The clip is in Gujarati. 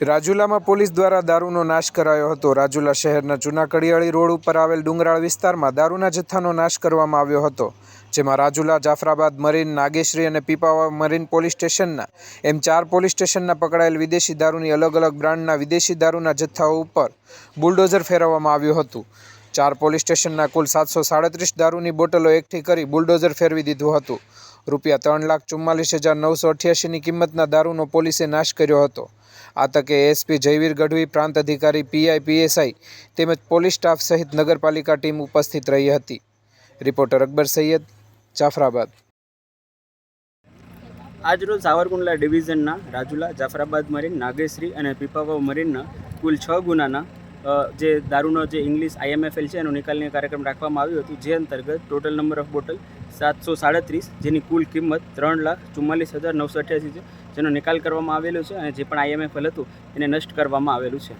રાજુલામાં પોલીસ દ્વારા દારૂનો નાશ કરાયો હતો. રાજુલા શહેરના જૂના કડિયાળી રોડ ઉપર આવેલ ડુંગરાળ વિસ્તારમાં દારૂના જથ્થાનો નાશ કરવામાં આવ્યો હતો, જેમાં રાજુલા, જાફરાબાદ મરીન, નાગેશ્રી અને પીપાવા મરીન પોલીસ સ્ટેશનના એમ ચાર પોલીસ સ્ટેશનના પકડાયેલ વિદેશી દારૂની અલગ અલગ બ્રાન્ડના વિદેશી દારૂના જથ્થાઓ ઉપર બુલડોઝર ફેરવવામાં આવ્યું હતું. ચાર પોલીસ સ્ટેશનના કુલ સાતસો સાડત્રીસ દારૂની બોટલો એકઠી કરી બુલડોઝર ફેરવી દીધું હતું. રૂપિયા ત્રણ લાખ ચુમ્માલીસ હજાર નવસો અઠ્યાસીની કિંમતના દારૂનો પોલીસે નાશ કર્યો હતો. આ તકે એસપી જયવીર ગઢવી, પ્રાંત અધિકારી પીઆઈ પીએસઆઈ તેમજ પોલીસ સ્ટાફ સહિત નગરપાલિકા ટીમ ઉપસ્થિત રહી હતી. રિપોર્ટર અકબર સૈયદ, જાફરાબાદ. આજરોજ સાવરકુંડલા ડિવિઝનના રાજુલા, જાફરાબાદ મરીન, નાગેશ્રી અને પીપાવાવ મરીનના કુલ છ ગુનાના જે દારૂનો જે ઇંગ્લિશ આઈએમએફએલ છે, એનો નિકાલની કાર્યક્રમ રાખવામાં આવ્યો હતો, જે અંતર્ગત ટોટલ નંબર ઓફ બોટલ સાતસો સાડત્રીસ, જેની કુલ કિંમત ત્રણ લાખ ચુમ્માલીસ હજાર નવસો અઠ્યાસી છે, જેનો નિકાલ કરવામાં આવેલો છે અને જે પણ આઈએમએફએલ હતું, એને નષ્ટ કરવામાં આવેલું છે.